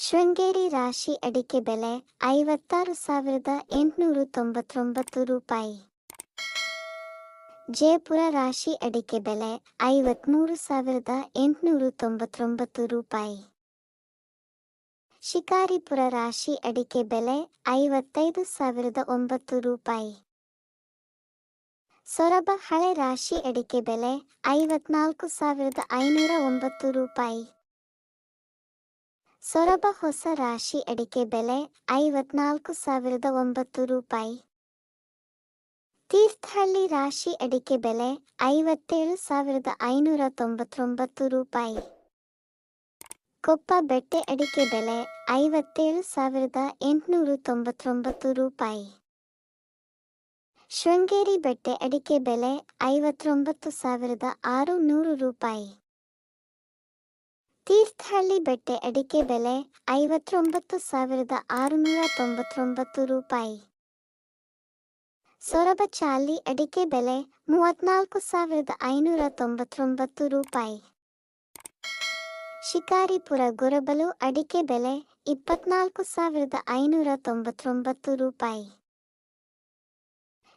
ಶೃಂಗೇರಿ ರಾಶಿ ಅಡಿಕೆ ಬೆಲೆ ಐವತ್ತಾರು ಸಾವಿರದ ಎಂಟುನೂರ ತೊಂಬತ್ತೊಂಬತ್ತು ರೂಪಾಯಿ. ಜಯಪುರ ರಾಶಿ ಅಡಿಕೆ ಬೆಲೆ ಐವತ್ಮೂರು ಸಾವಿರದ ಎಂಟುನೂರ ತೊಂಬತ್ತೊಂಬತ್ತು ರೂಪಾಯಿ. ಶಿಕಾರಿಪುರ ರಾಶಿ ಅಡಿಕೆ ಬೆಲೆ ಐವತ್ತೈದು ಸಾವಿರದ ಒಂಬತ್ತು ರೂಪಾಯಿ. ಸೊರಬ ಹಳೆ ರಾಶಿ ಅಡಿಕೆ ಬೆಲೆ ಐವತ್ನಾಲ್ಕು ಸಾವಿರದ ಐನೂರ ಒಂಬತ್ತು ರೂಪಾಯಿ. ಸೊರಬ ಹೊಸ ರಾಶಿ ಅಡಿಕೆ ಬೆಲೆ ಐವತ್ನಾಲ್ಕು ಸಾವಿರದ ಒಂಬತ್ತು ರೂಪಾಯಿ. ತೀರ್ಥಹಳ್ಳಿ ರಾಶಿ ಅಡಿಕೆ ಬೆಲೆ ಐವತ್ತೇಳು ಸಾವಿರದ ಐನೂರ ತೊಂಬತ್ತೊಂಬತ್ತು ರೂಪಾಯಿ. ಕೊಪ್ಪ ಬೆಟ್ಟೆ ಅಡಿಕೆ ಬೆಲೆ ಐವತ್ತೇಳು ಸಾವಿರದ ಎಂಟುನೂರ ತೊಂಬತ್ತೊಂಬತ್ತು ರೂಪಾಯಿ. ಶೃಂಗೇರಿ ಬೆಟ್ಟೆ ಅಡಿಕೆ ಬೆಲೆ ಐವತ್ತೊಂಬತ್ತು ಸಾವಿರದ ಆರು ನೂರು ರೂಪಾಯಿ. ತೀರ್ಥಹಳ್ಳಿ ಬೆಟ್ಟೆ ಅಡಿಕೆ ಬೆಲೆ ಐವತ್ತೊಂಬತ್ತು ಸಾವಿರದ ಆರುನೂರ ತೊಂಬತ್ತೊಂಬತ್ತು ರೂಪಾಯಿ. ಸೊರಬ ಚಾಲಿ ಅಡಿಕೆ ಬೆಲೆ ಮೂವತ್ನಾಲ್ಕು ಸಾವಿರದ ಐನೂರ ತೊಂಬತ್ತೊಂಬತ್ತು ರೂಪಾಯಿ. ಶಿಕಾರಿಪುರ ಗೊರಬಲು ಅಡಿಕೆ ಬೆಲೆ ಇಪ್ಪತ್ನಾಲ್ಕು ಸಾವಿರದ ಐನೂರ ತೊಂಬತ್ತೊಂಬತ್ತು ರೂಪಾಯಿ.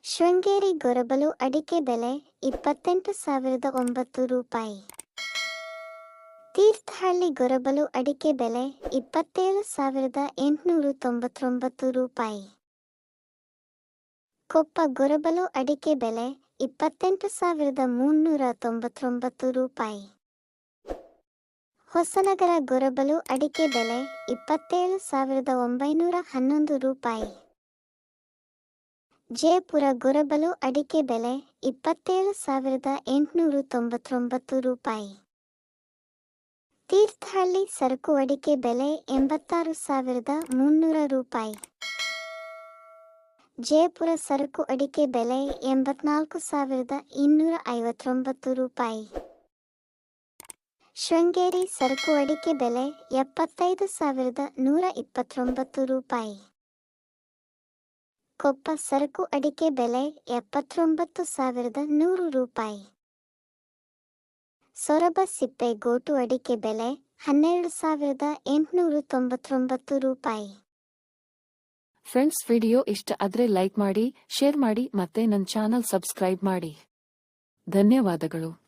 ಶೃಂಗೇರಿ ಗೊರಬಲು ಅಡಿಕೆ ಬೆಲೆ ಇಪ್ಪತ್ತೆಂಟು ಸಾವಿರದ ಒಂಬತ್ತು ರೂಪಾಯಿ. ತೀರ್ಥಹಳ್ಳಿ ಗೊರಬಲು ಅಡಿಕೆ ಬೆಲೆ ಇಪ್ಪತ್ತೇಳು ಸಾವಿರದ ಎಂಟುನೂರ ತೊಂಬತ್ತೊಂಬತ್ತು ರೂಪಾಯಿ. ಕೊಪ್ಪ ಗೊರಬಲು ಅಡಿಕೆ ಬೆಲೆ ಇಪ್ಪತ್ತೆಂಟು ಸಾವಿರದ ಮುನ್ನೂರ ತೊಂಬತ್ತೊಂಬತ್ತು ರೂಪಾಯಿ. ಹೊಸನಗರ ಗೊರಬಲು ಅಡಿಕೆ ಬೆಲೆ ಇಪ್ಪತ್ತೇಳು ಸಾವಿರದ ಒಂಬೈನೂರ ಹನ್ನೊಂದು ರೂಪಾಯಿ. ಜಯಪುರ ಗೊರಬಲು ಅಡಿಕೆ ಬೆಲೆ ಇಪ್ಪತ್ತೇಳು ಸಾವಿರದ ಎಂಟುನೂರ ತೊಂಬತ್ತೊಂಬತ್ತು ರೂಪಾಯಿ. ತೀರ್ಥಹಳ್ಳಿ ಸರಕು ಅಡಿಕೆ ಬೆಲೆ ಎಂಬತ್ತಾರು ಸಾವಿರದ ಮುನ್ನೂರ ರೂಪಾಯಿ. ಜಯಪುರ ಸರಕು ಅಡಿಕೆ ಬೆಲೆ ಎಂಬತ್ನಾಲ್ಕು ಸಾವಿರದ ಇನ್ನೂರ ಐವತ್ತೊಂಬತ್ತು ರೂಪಾಯಿ. ಶೃಂಗೇರಿ ಸರಕು ಅಡಿಕೆ ಬೆಲೆ ಎಪ್ಪತ್ತೈದು ಸಾವಿರದ ನೂರ ಇಪ್ಪತ್ತೊಂಬತ್ತು ರೂಪಾಯಿ. ಕೊಪ್ಪ ಸರಕು ಅಡಿಕೆ ಬೆಲೆ ಎಪ್ಪತ್ತೊಂಬತ್ತು ಸಾವಿರದ ನೂರು ರೂಪಾಯಿ. ಸೊರಬ ಸಿಪ್ಪೆ, ಗೋಟು, ಅಡಿಕೆ ಬೆಲೆ ಹನ್ನೆರಡು ಸಾವಿರದ ಎಂಟುನೂರ ತೊಂಬತ್ತೊಂಬತ್ತು ರೂಪಾಯಿ. ಫ್ರೆಂಡ್ಸ್ ವಿಡಿಯೋ ಇಷ್ಟ ಆದ್ರೆ ಲೈಕ್ ಮಾಡಿ, ಶೇರ್ ಮಾಡಿ ಮತ್ತೆ ನನ್ನ ಚಾನಲ್ ಸಬ್ಸ್ಕ್ರೈಬ್ ಮಾಡಿ. ಧನ್ಯವಾದಗಳು.